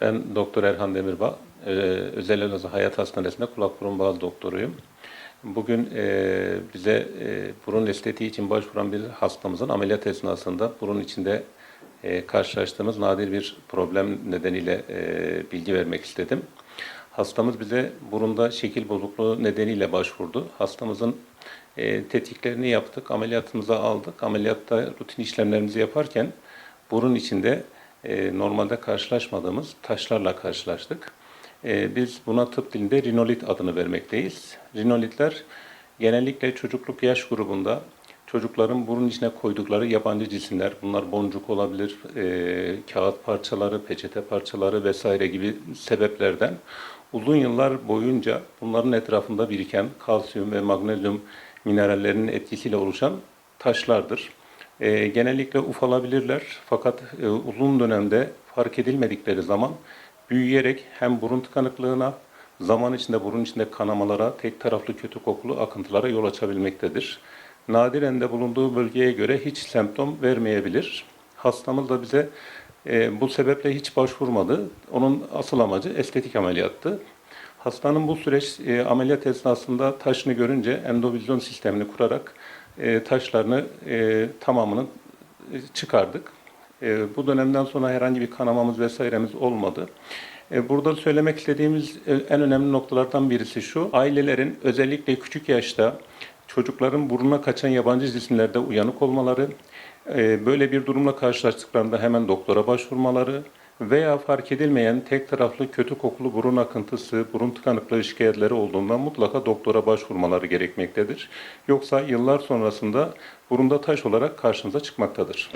Ben Doktor Erhan Demirbağ, e, Özel Elazığ Hayat Hastanesi'nde kulak burun boğaz doktoruyum. Bugün e, bize e, burun estetiği için başvuran bir hastamızın ameliyat esnasında burun içinde e, karşılaştığımız nadir bir problem nedeniyle e, bilgi vermek istedim. Hastamız bize burunda şekil bozukluğu nedeniyle başvurdu. Hastamızın e, tetkiklerini yaptık, ameliyatımıza aldık. Ameliyatta rutin işlemlerimizi yaparken burun içinde e, normalde karşılaşmadığımız taşlarla karşılaştık. E, biz buna tıp dilinde rinolit adını vermekteyiz. Rinolitler genellikle çocukluk yaş grubunda çocukların burun içine koydukları yabancı cisimler, bunlar boncuk olabilir, e, kağıt parçaları, peçete parçaları vesaire gibi sebeplerden uzun yıllar boyunca bunların etrafında biriken kalsiyum ve magnezyum minerallerinin etkisiyle oluşan taşlardır. E, genellikle ufalabilirler fakat e, uzun dönemde fark edilmedikleri zaman büyüyerek hem burun tıkanıklığına, zaman içinde burun içinde kanamalara, tek taraflı kötü kokulu akıntılara yol açabilmektedir. Nadiren de bulunduğu bölgeye göre hiç semptom vermeyebilir. Hastamız da bize e, bu sebeple hiç başvurmadı. Onun asıl amacı estetik ameliyattı. Hastanın bu süreç e, ameliyat esnasında taşını görünce endovizyon sistemini kurarak e, taşlarını e, tamamını e, çıkardık. E, bu dönemden sonra herhangi bir kanamamız vesairemiz olmadı. Burada söylemek istediğimiz en önemli noktalardan birisi şu. Ailelerin özellikle küçük yaşta çocukların burnuna kaçan yabancı cisimlerde uyanık olmaları, böyle bir durumla karşılaştıklarında hemen doktora başvurmaları veya fark edilmeyen tek taraflı kötü kokulu burun akıntısı, burun tıkanıklığı şikayetleri olduğunda mutlaka doktora başvurmaları gerekmektedir. Yoksa yıllar sonrasında burunda taş olarak karşınıza çıkmaktadır.